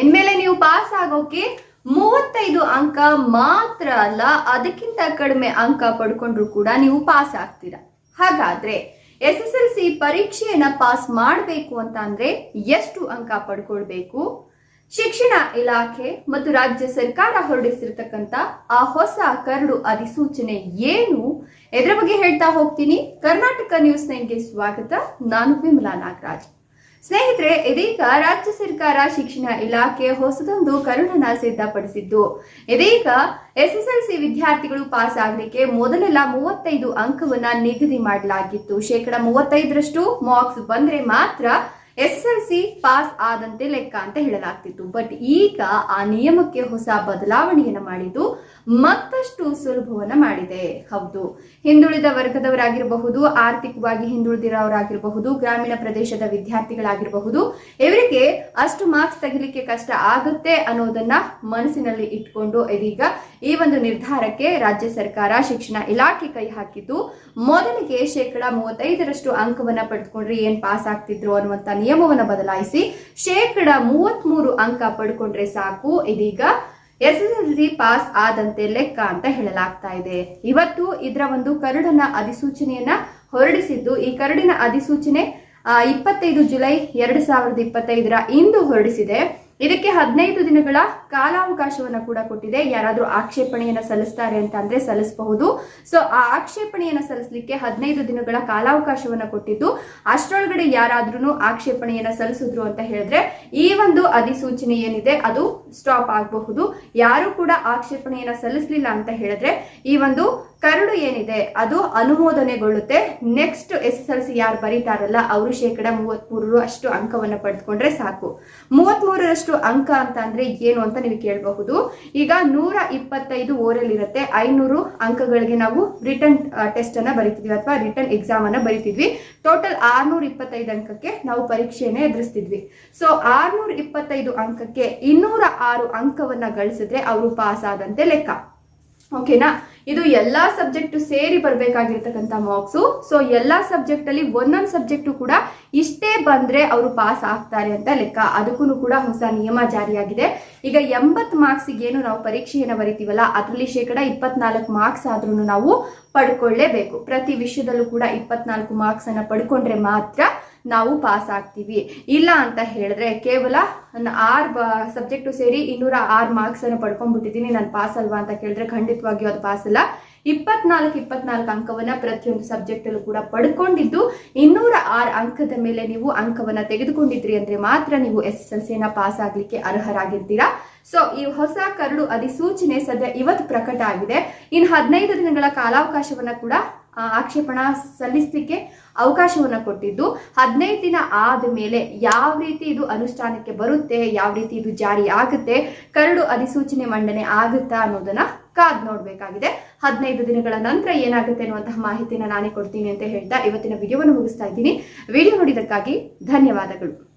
ಇನ್ಮೇಲೆ ನೀವು ಪಾಸ್ ಆಗೋಕೆ ಮೂವತ್ತೈದು ಅಂಕ ಮಾತ್ರ ಅಲ್ಲ, ಅದಕ್ಕಿಂತ ಕಡಿಮೆ ಅಂಕ ಪಡ್ಕೊಂಡ್ರು ಕೂಡ ನೀವು ಪಾಸ್ ಆಗ್ತೀರಾ. ಹಾಗಾದ್ರೆ ಎಸ್ ಎಸ್ ಎಲ್ ಸಿ ಪರೀಕ್ಷೆಯನ್ನ ಪಾಸ್ ಮಾಡಬೇಕು ಅಂತ ಅಂದ್ರೆ ಎಷ್ಟು ಅಂಕ ಪಡ್ಕೊಳ್ಬೇಕು? ಶಿಕ್ಷಣ ಇಲಾಖೆ ಮತ್ತು ರಾಜ್ಯ ಸರ್ಕಾರ ಹೊರಡಿಸಿರ್ತಕ್ಕಂಥ ಆ ಹೊಸ ಕರಡು ಅಧಿಸೂಚನೆ ಏನು? ಇದರ ಬಗ್ಗೆ ಹೇಳ್ತಾ ಹೋಗ್ತೀನಿ. ಕರ್ನಾಟಕ ನ್ಯೂಸ್ ನೈನ್ಗೆ ಸ್ವಾಗತ. ನಾನು ವಿಮಲಾ ನಾಗರಾಜ್. ಸ್ನೇಹಿತರೆ, ಇದೀಗ ರಾಜ್ಯ ಸರ್ಕಾರ ಶಿಕ್ಷಣ ಇಲಾಖೆ ಹೊಸದೊಂದು ಕರುಣನ ಸಿದ್ಧಪಡಿಸಿದ್ದು. ಇದೀಗ ಎಸ್ಎಸ್ಎಲ್ಸಿ ವಿದ್ಯಾರ್ಥಿಗಳು ಪಾಸ್ ಆಗಲಿಕ್ಕೆ ಮೊದಲೆಲ್ಲ ಮೂವತ್ತೈದು ಅಂಕವನ್ನ ನಿಗದಿ ಮಾಡಲಾಗಿತ್ತು. ಶೇಕಡ ಮೂವತ್ತೈದರಷ್ಟು ಮಾರ್ಕ್ಸ್ ಬಂದ್ರೆ ಮಾತ್ರ ಎಸ್ಎಸ್ಎಲ್ಸಿ ಪಾಸ್ ಆದಂತೆ ಲೆಕ್ಕ ಅಂತ ಹೇಳಲಾಗ್ತಿತ್ತು. ಬಟ್ ಈಗ ಆ ನಿಯಮಕ್ಕೆ ಹೊಸ ಬದಲಾವಣೆಯನ್ನ ಮಾಡಿದ್ದು ಮತ್ತಷ್ಟು ಸುಲಭವನ್ನ ಮಾಡಿದೆ. ಹೌದು. ಹಿಂದುಳಿದ ವರ್ಗದವರಾಗಿರಬಹುದು, ಆರ್ಥಿಕವಾಗಿ ಹಿಂದುಳಿದಿರೋರಾಗಿರಬಹುದು, ಗ್ರಾಮೀಣ ಪ್ರದೇಶದ ವಿದ್ಯಾರ್ಥಿಗಳಾಗಿರಬಹುದು, ಇವರಿಗೆ ಅಷ್ಟು ಮಾರ್ಕ್ಸ್ ತೆಗಿಲಿಕ್ಕೆ ಕಷ್ಟ ಆಗುತ್ತೆ ಅನ್ನೋದನ್ನ ಮನಸ್ಸಿನಲ್ಲಿ ಇಟ್ಕೊಂಡು ಇದೀಗ ಈ ಒಂದು ನಿರ್ಧಾರಕ್ಕೆ ರಾಜ್ಯ ಸರ್ಕಾರ ಶಿಕ್ಷಣ ಇಲಾಖೆ ಕೈ ಹಾಕಿದ್ದು, ಮೊದಲಿಗೆ ಶೇಕಡ ಮೂವತ್ತೈದರಷ್ಟು ಅಂಕವನ್ನ ಪಡೆದುಕೊಂಡ್ರೆ ಏನ್ ಪಾಸ್ ಆಗ್ತಿದ್ರು ಅನ್ನುವಂತ ನಿಯಮವನ್ನ ಬದಲಾಯಿಸಿ ಶೇಕಡ ಮೂವತ್ಮೂರು ಅಂಕ ಪಡ್ಕೊಂಡ್ರೆ ಸಾಕು. ಇದೀಗ S S L C pass ಆದಂತೆ ಲೆಕ್ಕ ಅಂತ ಹೇಳಲಾಗ್ತಾ ಇದೆ. ಇವತ್ತು ಇದರ ಒಂದು ಕರಡನ್ನ ಅಧಿಸೂಚನೆಯನ್ನ ಹೊರಡಿಸಿದ್ದು, ಈ ಕರಡಿನ ಅಧಿಸೂಚನೆ ಇಪ್ಪತ್ತೈದು ಜುಲೈ ಎರಡು ಸಾವಿರದ ಇಪ್ಪತ್ತೈದರ ಇಂದು ಹೊರಡಿಸಿದೆ. ಇದಕ್ಕೆ ಹದಿನೈದು ದಿನಗಳ ಕಾಲಾವಕಾಶವನ್ನ ಕೂಡ ಕೊಟ್ಟಿದೆ. ಯಾರಾದರೂ ಆಕ್ಷೇಪಣೆಯನ್ನು ಸಲ್ಲಿಸ್ತಾರೆ ಅಂತ ಅಂದ್ರೆ ಸಲ್ಲಿಸಬಹುದು. ಸೊ ಆ ಆಕ್ಷೇಪಣೆಯನ್ನು ಸಲ್ಲಿಸಲಿಕ್ಕೆ ಹದಿನೈದು ದಿನಗಳ ಕಾಲಾವಕಾಶವನ್ನ ಕೊಟ್ಟಿದ್ದು. ಅಷ್ಟರೊಳಗಡೆ ಯಾರಾದ್ರೂ ಆಕ್ಷೇಪಣೆಯನ್ನು ಸಲ್ಲಿಸಿದ್ರು ಅಂತ ಹೇಳಿದ್ರೆ ಈ ಒಂದು ಅಧಿಸೂಚನೆ ಏನಿದೆ ಅದು ಸ್ಟಾಪ್ ಆಗಬಹುದು. ಯಾರು ಕೂಡ ಆಕ್ಷೇಪಣೆಯನ್ನು ಸಲ್ಲಿಸಲಿಲ್ಲ ಅಂತ ಹೇಳಿದ್ರೆ ಈ ಒಂದು ಕರಡು ಏನಿದೆ, ಅದು ಅನುಮೋದನೆಗೊಳ್ಳುತ್ತೆ. Next S S L C ಯಾರು ಬರೀತಾರಲ್ಲ, ಅವರು ಶೇಕಡ ಮೂವತ್ಮೂರು ಅಷ್ಟು ಅಂಕವನ್ನ ಪಡೆದುಕೊಂಡ್ರೆ ಸಾಕು. ಮೂವತ್ಮೂರರಷ್ಟು ಅಂಕ ಅಂತ ಅಂದ್ರೆ ಏನು ಅಂತ ನೀವು ಕೇಳಬಹುದು. ಈಗ ನೂರ ಇಪ್ಪತ್ತೈದು ಓರಲ್ ಇರುತ್ತೆ ಐನೂರು ಅಂಕಗಳಿಗೆ ನಾವು ರಿಟರ್ನ್ ಟೆಸ್ಟ್ ಅನ್ನ ಬರಿತಿದ್ವಿ ಅಥವಾ ರಿಟರ್ನ್ ಎಕ್ಸಾಮ್ ಅನ್ನ ಬರಿತಿದ್ವಿ. ಟೋಟಲ್ ಆರ್ನೂರ ಇಪ್ಪತ್ತೈದು ಅಂಕಕ್ಕೆ ನಾವು ಪರೀಕ್ಷೆಯನ್ನ ಎದುರಿಸ್ತಿದ್ವಿ. ಸೊ ಆರ್ನೂರ ಇಪ್ಪತ್ತೈದು ಅಂಕಕ್ಕೆ ಇನ್ನೂರ ಆರು ಅಂಕವನ್ನ ಗಳಿಸಿದ್ರೆ ಅವರು ಪಾಸ್ ಆದಂತೆ ಲೆಕ್ಕ. ಓಕೆನಾ ಇದು ಎಲ್ಲಾ ಸಬ್ಜೆಕ್ಟು ಸೇರಿ ಬರಬೇಕಾಗಿರ್ತಕ್ಕಂಥ ಮಾರ್ಕ್ಸು ಸೊ ಎಲ್ಲಾ ಸಬ್ಜೆಕ್ಟಲ್ಲಿ ಒಂದೊಂದು ಸಬ್ಜೆಕ್ಟು ಕೂಡ ಇಷ್ಟೇ ಬಂದ್ರೆ ಅವರು ಪಾಸ್ ಆಗ್ತಾರೆ ಅಂತ ಲೆಕ್ಕ. ಅದಕ್ಕೂ ಕೂಡ ಹೊಸ ನಿಯಮ ಜಾರಿಯಾಗಿದೆ. ಈಗ ಎಂಬತ್ತು ಮಾರ್ಕ್ಸಿಗೆ ಏನು ನಾವು ಪರೀಕ್ಷೆಯನ್ನು ಬರಿತೀವಲ್ಲ, ಅದರಲ್ಲಿ ಶೇಕಡ ಇಪ್ಪತ್ನಾಲ್ಕು ಮಾರ್ಕ್ಸ್ ಆದ್ರೂ ನಾವು ಪಡ್ಕೊಳ್ಳೇಬೇಕು. ಪ್ರತಿ ವಿಷಯದಲ್ಲೂ ಕೂಡ ಇಪ್ಪತ್ನಾಲ್ಕು ಮಾರ್ಕ್ಸ್ ಅನ್ನ ಪಡ್ಕೊಂಡ್ರೆ ಮಾತ್ರ ನಾವು ಪಾಸ್ ಆಗ್ತೀವಿ. ಇಲ್ಲ ಅಂತ ಹೇಳಿದ್ರೆ ಕೇವಲ ಆರ್ ಸಬ್ಜೆಕ್ಟು ಸೇರಿ ಇನ್ನೂರ ಆರು ಮಾರ್ಕ್ಸ್ ಅನ್ನು ಪಡ್ಕೊಂಡ್ಬಿಟ್ಟಿದ್ದೀನಿ. ನಾನು ಪಾಸ್ ಅಲ್ವಾ ಅಂತ ಕೇಳಿದ್ರೆ ಖಂಡಿತವಾಗಿಯೂ ಅದು ಪಾಸ್ ಅಲ್ಲ. ಇಪ್ಪತ್ನಾಲ್ಕು ಇಪ್ಪತ್ನಾಲ್ಕು ಅಂಕವನ್ನ ಪ್ರತಿಯೊಂದು ಸಬ್ಜೆಕ್ಟಲ್ಲೂ ಕೂಡ ಪಡ್ಕೊಂಡಿದ್ದು, ಇನ್ನೂರ ಆರು ಅಂಕದ ಮೇಲೆ ನೀವು ಅಂಕವನ್ನ ತೆಗೆದುಕೊಂಡಿದ್ರಿ ಅಂದ್ರೆ ಮಾತ್ರ ನೀವು ಎಸ್ ಎಸ್ ಎಲ್ ಸಿನ ಪಾಸ್ ಆಗ್ಲಿಕ್ಕೆ ಅರ್ಹರಾಗಿರ್ತೀರಾ. ಸೊ ಈ ಹೊಸ ಕರಡು ಅಧಿಸೂಚನೆ ಸದ್ಯ ಇವತ್ತು ಪ್ರಕಟ ಆಗಿದೆ. ಇನ್ನು ಹದಿನೈದು ದಿನಗಳ ಕಾಲಾವಕಾಶವನ್ನ ಕೂಡ ಆಕ್ಷೇಪಣಾ ಸಲ್ಲಿಸಲಿಕ್ಕೆ ಅವಕಾಶವನ್ನ ಕೊಟ್ಟಿದ್ದು. ಹದಿನೈದು ದಿನ ಆದ ಮೇಲೆ ಯಾವ ರೀತಿ ಇದು ಅನುಷ್ಠಾನಕ್ಕೆ ಬರುತ್ತೆ, ಯಾವ ರೀತಿ ಇದು ಜಾರಿ ಆಗುತ್ತೆ, ಕರಡು ಅಧಿಸೂಚನೆ ಮಂಡನೆ ಆಗುತ್ತಾ ಅನ್ನೋದನ್ನ ಕಾದ್ ನೋಡಬೇಕಾಗಿದೆ. ಹದಿನೈದು ದಿನಗಳ ನಂತರ ಏನಾಗುತ್ತೆ ಅನ್ನುವಂತಹ ಮಾಹಿತಿನ ನಾನೇ ಕೊಡ್ತೀನಿ ಅಂತ ಹೇಳ್ತಾ ಇವತ್ತಿನ ವಿಡಿಯೋವನ್ನು ಮುಗಿಸ್ತಾ ಇದ್ದೀನಿ. ವಿಡಿಯೋ ನೋಡಿದಕ್ಕಾಗಿ ಧನ್ಯವಾದಗಳು.